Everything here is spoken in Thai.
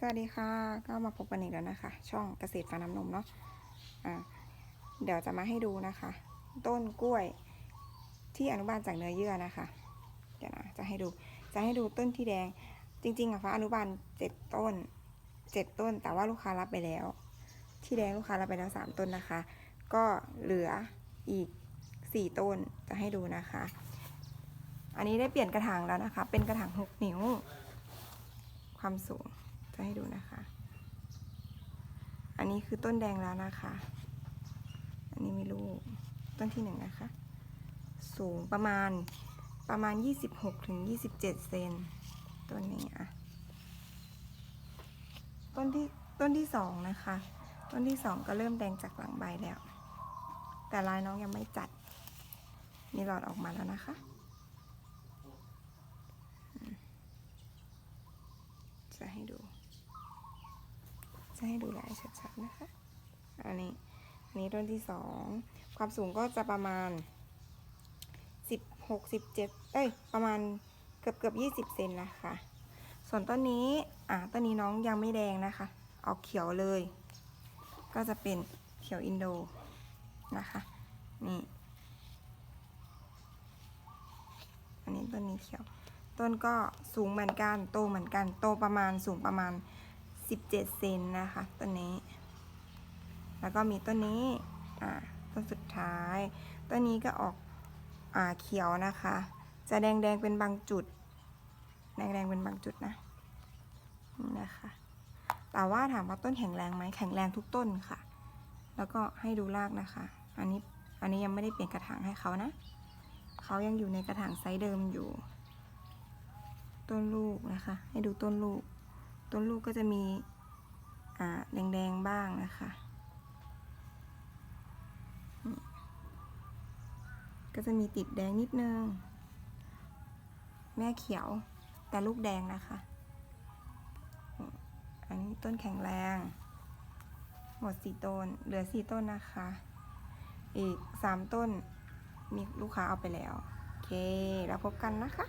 สวัสดีค่ะก็มาพบกันอีกแล้วนะคะ ช่องเกษตรฟ้าน้ำนมเนาะอ่าเดี๋ยวจะมาให้ดูนะคะ ต้นกล้วยที่อนุบาลจากเนื้อเยื่อนะคะ เดี๋ยวนะจะให้ดูจะให้ดูต้นที่แดงจริงๆอะฟ้าอนุบาลเจ็ดต้นเจ็ดต้น แต่ว่าลูกค้ารับไปแล้ว ที่แดงลูกค้ารับไปแล้วสามต้นนะคะ ก็เหลืออีกสี่ต้นจะให้ดูนะคะ อันนี้ได้เปลี่ยนกระถางแล้วนะคะ เป็นกระถางหกนิ้ว ความสูง จะให้ดูนะคะ อันนี้คือต้นแดงแล้วนะคะ อันนี้มีลูก ต้นที่หนึ่งนะคะ สูงประมาณประมาณ 26ถึง27 เซนต้นนี้อะ ต้นที่ต้นที่สองนะคะ ต้นที่สองก็เริ่มแดงจากหลังใบแล้ว แต่ลายน้องยังไม่จัด มีหลอดออกมาแล้วนะคะจะให้ดู จะให้ดูลายชัดๆนะคะ อันนี้อันนี้ต้นที่สองความสูงก็จะประมาณสิบหกสิบเจ็ดเอ้ย ประมาณเกือบเกือบยี่สิบเซนนะคะ ส่วนต้นนี้ อ่าต้นนี้น้องยังไม่แดงนะคะเอาเขียวเลย ก็จะเป็นเขียวอินโดนะคะ นี่ อันนี้ต้นนี้เขียว ต้นก็สูงเหมือนกัน โตเหมือนกัน โตประมาณสูงประมาณ 17 เซนนะคะต้นนี้ แล้วก็มีต้นนี้อ่าต้นสุดท้ายต้นนี้ก็ออกอ่าเขียวนะคะ จะแดงแดงเป็นบางจุด แดงแดงเป็นบางจุดนะนี่นะคะแต่ว่าถามว่าต้นแข็งแรงไหมแข็งแรงทุกต้นค่ะ แล้วก็ให้ดูรากนะคะ อันนี้อันนี้ยังไม่ได้เปลี่ยนกระถางให้เขานะเขายังอยู่ในกระถางไซส์เดิมอยู่ ต้นลูกนะคะ ให้ดูต้นลูก ต้นลูกก็จะมีแดงๆบ้างนะคะ ก็จะมีติดแดงนิดนึง แม่เขียวแต่ลูกแดงนะคะ อันนี้ต้นแข็งแรง หมดสี่ต้น เหลือสี่ต้นนะคะ อีกสามต้นมีลูกค้าเอาไปแล้ว โอเค แล้วพบกันนะคะ